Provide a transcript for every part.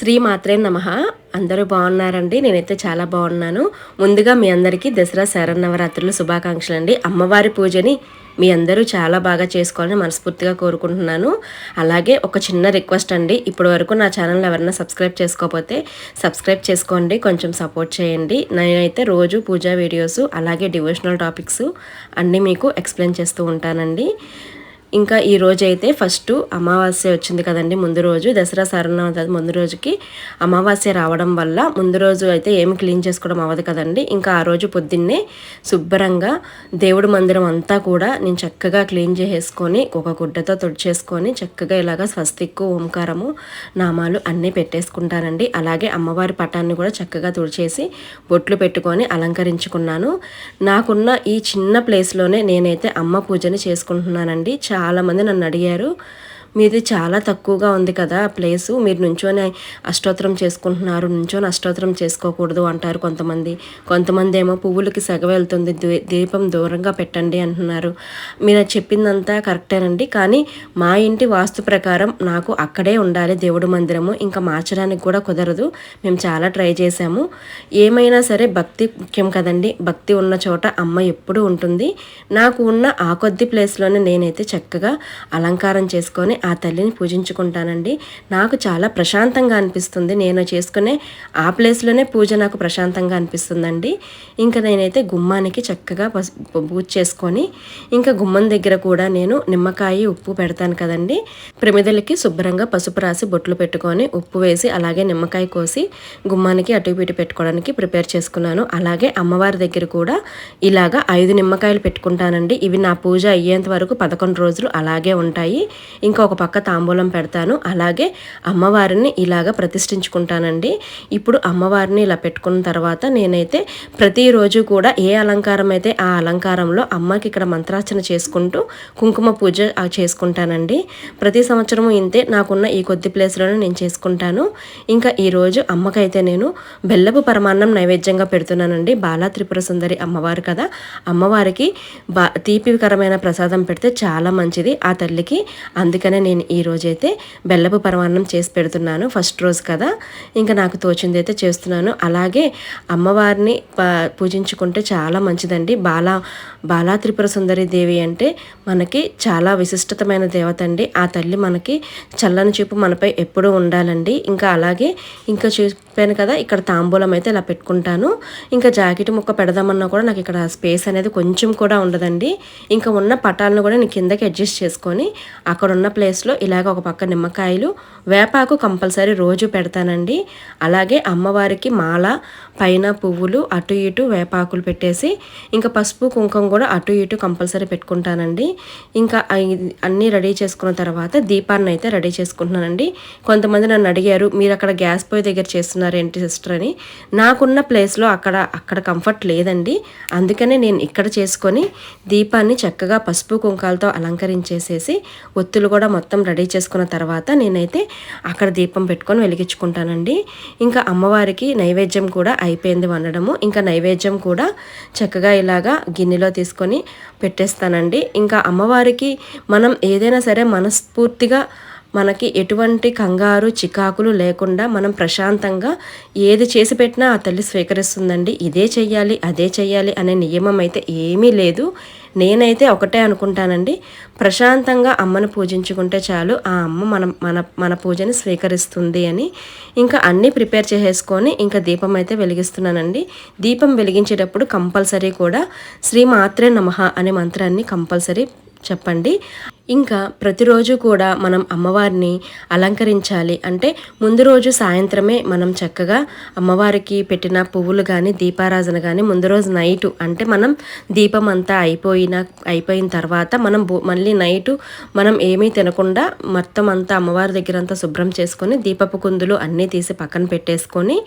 శ్రీ మాత్రే నమ. అందరూ బాగున్నారండి? నేనైతే చాలా బాగున్నాను. ముందుగా మీ అందరికీ దసరా శరన్నవరాత్రులు శుభాకాంక్షలు అండి అమ్మవారి పూజని మీ అందరూ చాలా బాగా చేసుకోవాలని మనస్ఫూర్తిగా కోరుకుంటున్నాను. అలాగే ఒక చిన్న రిక్వెస్ట్ అండి. ఇప్పటి వరకు నా ఛానల్ ఎవరైనా సబ్స్క్రైబ్ చేసుకోకపోతే సబ్స్క్రైబ్ చేసుకోండి. కొంచెం సపోర్ట్ చేయండి. నేనైతే రోజు పూజా వీడియోస్ అలాగే డివోషనల్ టాపిక్స్ అన్నీ మీకు ఎక్స్ప్లెయిన్ చేస్తూ ఉంటానండి. ఇంకా ఈ రోజైతే ఫస్ట్ అమావాస్య వచ్చింది కదండి ముందు రోజు. దసరా సరణం ముందు రోజుకి అమావాస్య రావడం వల్ల ముందు రోజు అయితే ఏమి క్లీన్ చేసుకోవడం అవ్వదు కదండి. ఇంకా ఆ రోజు పొద్దున్నే శుభ్రంగా దేవుడి మందిరం అంతా కూడా నేను చక్కగా క్లీన్ చేసేసుకొని ఒక గుడ్డతో తుడిచేసుకొని చక్కగా ఇలాగ స్వస్తిక్కు ఓంకారము నామాలు అన్నీ పెట్టేసుకుంటానండి. అలాగే అమ్మవారి పటాన్ని కూడా చక్కగా తుడిచేసి బొట్లు పెట్టుకొని అలంకరించుకున్నాను. నాకున్న ఈ చిన్న ప్లేస్లోనే నేనైతే అమ్మ పూజని చేసుకుంటున్నానండి. చాలా చాలామంది నన్ను అడిగారు. మీది చాలా తక్కువగా ఉంది కదా ప్లేసు. మీరు నుంచోనే అష్టోత్తరం చేసుకుంటున్నారు నుంచొని అష్టోత్తరం చేసుకోకూడదు అంటారు కొంతమంది. కొంతమంది ఏమో పువ్వులకి సెగ వెళ్తుంది దీపం దూరంగా పెట్టండి అంటున్నారు. మీరు చెప్పిందంతా కరెక్టేనండి కానీ మా ఇంటి వాస్తు ప్రకారం నాకు అక్కడే ఉండాలి దేవుడి మందిరము. ఇంకా మార్చడానికి కూడా కుదరదు. మేము చాలా ట్రై చేశాము. ఏమైనా సరే భక్తి ముఖ్యం కదండి. భక్తి ఉన్న చోట అమ్మ ఎప్పుడు ఉంటుంది. నాకు ఉన్న ఆ కొద్ది ప్లేస్లోనే నేనైతే చక్కగా అలంకారం చేసుకొని ఆ తల్లిని పూజించుకుంటానండి. నాకు చాలా ప్రశాంతంగా అనిపిస్తుంది. నేను చేసుకునే ఆ ప్లేస్లోనే పూజ నాకు ప్రశాంతంగా అనిపిస్తుందండి. ఇంకా నేనైతే గుమ్మానికి చక్కగా పూజ చేసుకొని ఇంకా గుమ్మం దగ్గర కూడా నేను నిమ్మకాయ ఉప్పు పెడతాను కదండి. ప్రమిదలకి శుభ్రంగా పసుపు రాసి బొట్లు పెట్టుకొని ఉప్పు వేసి అలాగే నిమ్మకాయ కోసి గుమ్మానికి అటు ఇటు పెట్టుకోవడానికి ప్రిపేర్ చేసుకున్నాను. అలాగే అమ్మవారి దగ్గర కూడా ఇలాగా ఐదు నిమ్మకాయలు పెట్టుకుంటానండి. ఇవి నా పూజ అయ్యేంత వరకు పదకొండు రోజులు అలాగే ఉంటాయి. ఇంకొక ఒక పక్క తాంబూలం పెడతాను. అలాగే అమ్మవారిని ఇలాగ ప్రతిష్ఠించుకుంటానండి. ఇప్పుడు అమ్మవారిని ఇలా పెట్టుకున్న తర్వాత నేనైతే ప్రతిరోజు కూడా ఏ అలంకారం అయితే ఆ అలంకారంలో అమ్మకి ఇక్కడ మంత్రార్చన చేసుకుంటూ కుంకుమ పూజ చేసుకుంటానండి. ప్రతి సంవత్సరము ఇంతే నాకున్న ఈ కొద్ది ప్లేస్లోనే నేను చేసుకుంటాను. ఇంకా ఈరోజు అమ్మకైతే నేను బెల్లపు పరమాన్నం నైవేద్యంగా పెడుతున్నానండి. బాలా త్రిపుర సుందరి అమ్మవారు కదా. అమ్మవారికి బా తీపికరమైన ప్రసాదం పెడితే చాలా మంచిది. ఆ తల్లికి అందుకనే నేను ఈరోజైతే బెల్లపు పరమాన్నం చేసి పెడుతున్నాను. ఫస్ట్ రోజు కదా. ఇంకా నాకు తోచింది అయితే చేస్తున్నాను. అలాగే అమ్మవారిని పూజించుకుంటే చాలా మంచిదండి. బాలా బాలా త్రిపుర సుందరి దేవి అంటే మనకి చాలా విశిష్టతమైన దేవత అండి. ఆ తల్లి మనకి చల్లని చూపు మనపై ఎప్పుడూ ఉండాలండి. ఇంకా అలాగే ఇంకా చెప్పాను కదా ఇక్కడ తాంబూలం అయితే ఇలా పెట్టుకుంటాను. ఇంకా జాకెట్ ముక్క పెడదామన్నా కూడా నాకు ఇక్కడ స్పేస్ అనేది కొంచెం కూడా ఉండదండి. ఇంకా ఉన్న పటాలను కూడా నేను కిందకి అడ్జస్ట్ చేసుకొని అక్కడ ఉన్న ప్లేస్లో ఇలాగ ఒక పక్క నిమ్మకాయలు వేపాకు కంపల్సరీ రోజు పెడతానండి. అలాగే అమ్మవారికి మాల పైన పువ్వులు అటు ఇటు వేపాకులు పెట్టేసి ఇంకా పసుపు కుంకుమ కూడా అటు ఇటు కంపల్సరీ పెట్టుకుంటానండి. ఇంకా అన్నీ రెడీ చేసుకున్న తర్వాత దీపాన్ని అయితే రెడీ చేసుకుంటున్నానండి. కొంతమంది నన్ను అడిగారు మీరు అక్కడ గ్యాస్ పొయ్యి దగ్గర చేస్తున్నారు ఏంటి సిస్టర్ అని. నాకున్న ప్లేస్లో అక్కడ అక్కడ కంఫర్ట్ లేదండి. అందుకనే నేను ఇక్కడ చేసుకొని దీపాన్ని చక్కగా పసుపు కుంకాలతో అలంకరించేసేసి ఒత్తులు కూడా మొత్తం రెడీ చేసుకున్న తర్వాత నేనైతే అక్కడ దీపం పెట్టుకొని వెలిగించుకుంటానండి. ఇంకా అమ్మవారికి నైవేద్యం కూడా అయిపోయింది వండడము. ఇంకా నైవేద్యం కూడా చక్కగా ఇలాగా గిన్నెలో తీసుకొని పెట్టేస్తానండి. ఇంకా అమ్మవారికి మనం ఏదైనా సరే మనస్ఫూర్తిగా మనకి ఎటువంటి కంగారు చికాకులు లేకుండా మనం ప్రశాంతంగా ఏది చేసి పెట్టినా ఆ తల్లి స్వీకరిస్తుందండి. ఇదే చెయ్యాలి అదే చెయ్యాలి అనే నియమం అయితే ఏమీ లేదు. నేనైతే ఒకటే అనుకుంటానండి. ప్రశాంతంగా అమ్మను పూజించుకుంటే చాలు ఆ అమ్మ మన మన మన పూజని స్వీకరిస్తుంది అని ఇంకా అన్నీ ప్రిపేర్ చేసేసుకొని ఇంకా దీపం అయితే వెలిగిస్తున్నానండి. దీపం వెలిగించేటప్పుడు కంపల్సరీ కూడా శ్రీ మాత్రే నమః అనే మంత్రాన్ని కంపల్సరీ చెప్పండి. ఇంకా ప్రతిరోజు కూడా మనం అమ్మవారిని అలంకరించాలి. అంటే ముందు రోజు సాయంత్రమే మనం చక్కగా అమ్మవారికి పెట్టిన పువ్వులు కానీ దీపారాధన కానీ ముందు రోజు నైటు అంటే మనం దీపం అంతా అయిపోయిన అయిపోయిన తర్వాత మనం మళ్ళీ నైటు మనం ఏమీ తినకుండా మొత్తం అంతా అమ్మవారి దగ్గర అంతా శుభ్రం చేసుకొని దీపపు కుందులు అన్నీ తీసి పక్కన పెట్టేసుకొని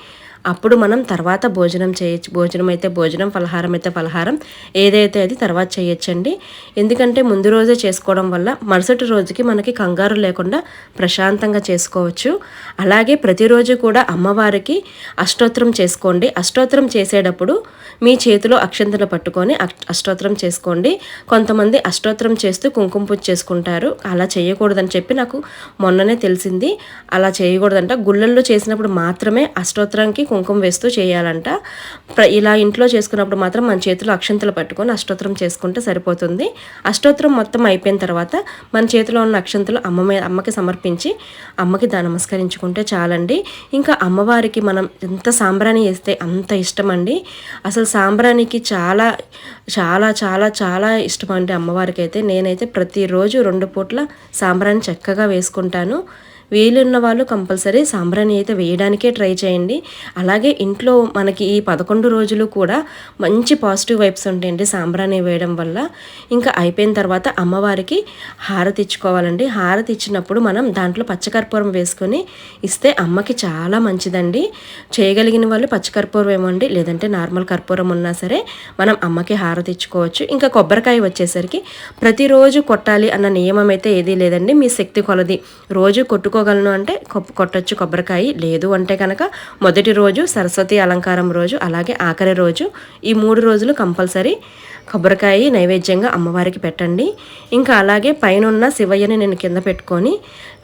అప్పుడు మనం తర్వాత భోజనం చేయొచ్చు. భోజనం అయితే భోజనం ఫలహారం అయితే ఫలహారం. ఏదైతే అది తర్వాత చేయొచ్చండి. ఎందుకంటే ముందు రోజే చేసుకోవడం వల్ల మరుసటి రోజుకి మనకి కంగారు లేకుండా ప్రశాంతంగా చేసుకోవచ్చు. అలాగే ప్రతిరోజు కూడా అమ్మవారికి అష్టోత్తరం చేసుకోండి. అష్టోత్తరం చేసేటప్పుడు మీ చేతిలో అక్షంతలు పట్టుకొని అష్టోత్తరం చేసుకోండి. కొంతమంది అష్టోత్తరం చేస్తూ కుంకుమ పూజ చేసుకుంటారు. అలా చేయకూడదని చెప్పి నాకు మొన్ననే తెలిసింది. అలా చేయకూడదంట. గుళ్ళల్లో చేసినప్పుడు మాత్రమే అష్టోత్తరంకి కుంకుమ వేస్తూ చేయాలంట. ఇలా ఇంట్లో చేసుకున్నప్పుడు మాత్రం మన చేతిలో అక్షంతలు పట్టుకొని అష్టోత్తరం చేసుకుంటే సరిపోతుంది. అష్టోత్తరం మొత్తం అయిపోయిన తర్వాత మన చేతిలో ఉన్న అక్షంతలు అమ్మ మీద అమ్మకి సమర్పించి అమ్మకి దా నమస్కరించుకుంటే చాలండి. ఇంకా అమ్మవారికి మనం ఎంత సాంబ్రాణి వేస్తే అంత ఇష్టం అండి అసలు సాంబ్రాణికి చాలా చాలా చాలా చాలా ఇష్టం అండి అమ్మవారికి అయితే నేనైతే ప్రతిరోజు రెండు పూట్ల సాంబ్రాణి చక్కగా వేసుకుంటాను. వీలున్న వాళ్ళు కంపల్సరీ సాంబ్రాణి అయితే వేయడానికే ట్రై చేయండి. అలాగే ఇంట్లో మనకి ఈ పదకొండు రోజులు కూడా మంచి పాజిటివ్ వైబ్స్ ఉంటాయండి సాంబ్రాణి వేయడం వల్ల. ఇంకా అయిపోయిన తర్వాత అమ్మవారికి హారతి ఇచ్చుకోవాలండి. హారతి ఇచ్చినప్పుడు మనం దాంట్లో పచ్చకర్పూరం వేసుకొని ఇస్తే అమ్మకి చాలా మంచిదండి. చేయగలిగిన వాళ్ళు పచ్చకర్పూరం ఏమండి లేదంటే నార్మల్ కర్పూరం ఉన్నా సరే మనం అమ్మకి హారతి ఇచ్చుకోవచ్చు. ఇంకా కొబ్బరికాయ వచ్చేసరికి ప్రతిరోజు కొట్టాలి అన్న నియమం అయితే ఏదీ లేదండి. మీ శక్తి కొలది. రోజు కొట్టుకోగలను అంటే కొ- కొట్టొచ్చు కొబ్బరికాయ లేదు అంటే కనుక మొదటి రోజు సరస్వతి అలంకారం రోజు అలాగే ఆఖరి రోజు ఈ మూడు రోజులు కంపల్సరీ కొబ్బరికాయ నైవేద్యంగా అమ్మవారికి పెట్టండి. ఇంకా అలాగే పైన ఉన్న శివయ్యని నేను కింద పెట్టుకొని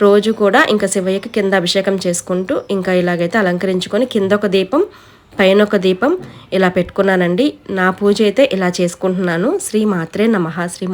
రోజు కూడా ఇంకా శివయ్యకి కింద అభిషేకం చేసుకుంటూ ఇంకా ఇలాగైతే అలంకరించుకొని కింద ఒక దీపం పైన ఒక దీపం ఇలా పెట్టుకున్నానండి. నా పూజ అయితే ఇలా చేసుకుంటున్నాను. శ్రీ మాత్రే నమ. శ్రీ